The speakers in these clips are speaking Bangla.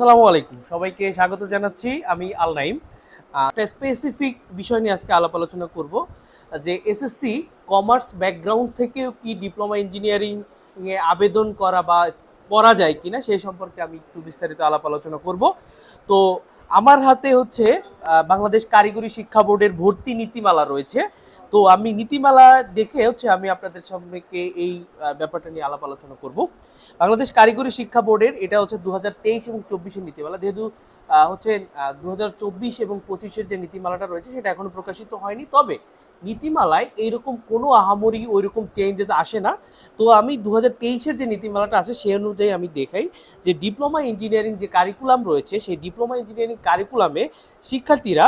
আসসালামু আলাইকুম। সবাইকে স্বাগত জানাচ্ছি আমি আল নাইম একটা স্পেসিফিক বিষয় নিয়ে আজকে আলাপ আলোচনা করব, যে এসএসসি কমার্স ব্যাকগ্রাউন্ড থেকেও কি ডিপ্লোমা ইঞ্জিনিয়ারিং এ আবেদন করা বা পড়া যায় কিনা, সেই সম্পর্কে আমি একটু বিস্তারিত আলাপ আলোচনা করব। তো আমার হাতে হচ্ছে বাংলাদেশ কারিগরি শিক্ষা বোর্ডের ভর্তি নীতিমালা রয়েছে। তো আমি নীতিমালা দেখে হচ্ছে আমি আপনাদের সম্পর্কে এই ব্যাপারটা নিয়ে আলাপ আলোচনা করব। বাংলাদেশ কারিগরি শিক্ষা বোর্ডের এটা হচ্ছে দুহাজার তেইশ এবং চব্বিশের নীতিমালা। যেহেতু হচ্ছে দু এবং পঁচিশের যে নীতিমালাটা রয়েছে সেটা এখনও প্রকাশিত হয়নি। তবে নীতিমালায় এইরকম কোনো আহামরি, ওইরকম চেঞ্জেস আসে না। তো আমি দু হাজার তেইশের যে নীতিমালাটা আছে সেই অনুযায়ী আমি দেখাই যে ডিপ্লোমা ইঞ্জিনিয়ারিং যে কারিকুলাম রয়েছে, সেই ডিপ্লোমা ইঞ্জিনিয়ারিং কারিকুলামে শিক্ষার্থীরা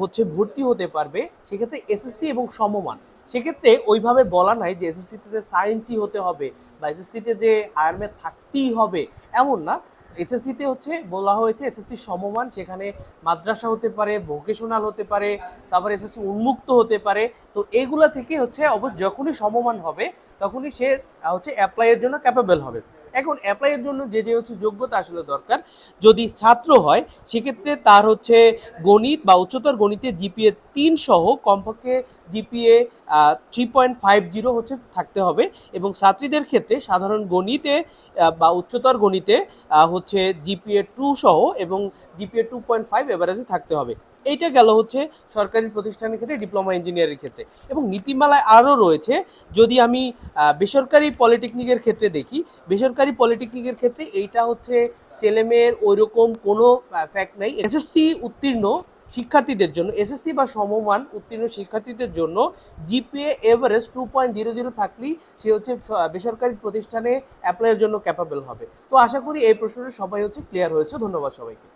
হচ্ছে ভর্তি হতে পারবে সেক্ষেত্রে এসএসসি এবং সমমান। সেক্ষেত্রে ওইভাবে বলা নাই যে এসএসসিতে যে সায়েন্সই হতে হবে বা এসএসসিতে যে হায়ার ম্যাথ থাকতেই হবে এমন না। এসএসসিতে হচ্ছে বলা হয়েছে এসএসসি সমমান, সেখানে মাদ্রাসা হতে পারে ভোকেশনাল হতে পারে, তারপরে এসএসসি উন্মুক্ত হতে পারে। তো এগুলা থেকে হচ্ছে যখনই সমমান হবে, তখনই সে হচ্ছে অ্যাপ্লাইয়ের জন্য ক্যাপেবল হবে। এখন অ্যাপ্লাইয়ের জন্য যে যে হচ্ছে যোগ্যতা আসলে দরকার। যদি ছাত্র হয়, সেক্ষেত্রে তার হচ্ছে গণিত বা উচ্চতর গণিতে জিপিএ তিন সহ কমপক্ষে GPA three point five zero হচ্ছে থাকতে হবে এবং ছাত্রীদের ক্ষেত্রে সাধারণ গণিতে বা উচ্চতর গণিতে হচ্ছে জিপিএ টু সহ এবং জিপিএ টু পয়েন্ট ফাইভ এভারেজে থাকতে হবে। এইটা গেল হচ্ছে সরকারি প্রতিষ্ঠানের ক্ষেত্রে, ডিপ্লোমা ইঞ্জিনিয়ারের ক্ষেত্রে। এবং নীতিমালায় আরও রয়েছে, যদি আমি বেসরকারি পলিটেকনিকের ক্ষেত্রে দেখি, বেসরকারি পলিটেকনিকের ক্ষেত্রে এইটা হচ্ছে ছেলেমেয়ের ওইরকম কোনো ফ্যাক্ট নাই। এসএসসি উত্তীর্ণ শিক্ষার্থীদের জন্য, এসএসসি বা সমমান উত্তীর্ণ শিক্ষার্থীদের জন্য GPA average two point zero zero থাকলেই সে হচ্ছে বেসরকারি প্রতিষ্ঠানে অ্যাপ্লাইয়ের জন্য ক্যাপাবল হবে। তো আশা করি এই প্রশ্নটা সবাই হচ্ছে ক্লিয়ার হয়েছে। ধন্যবাদ সবাইকে।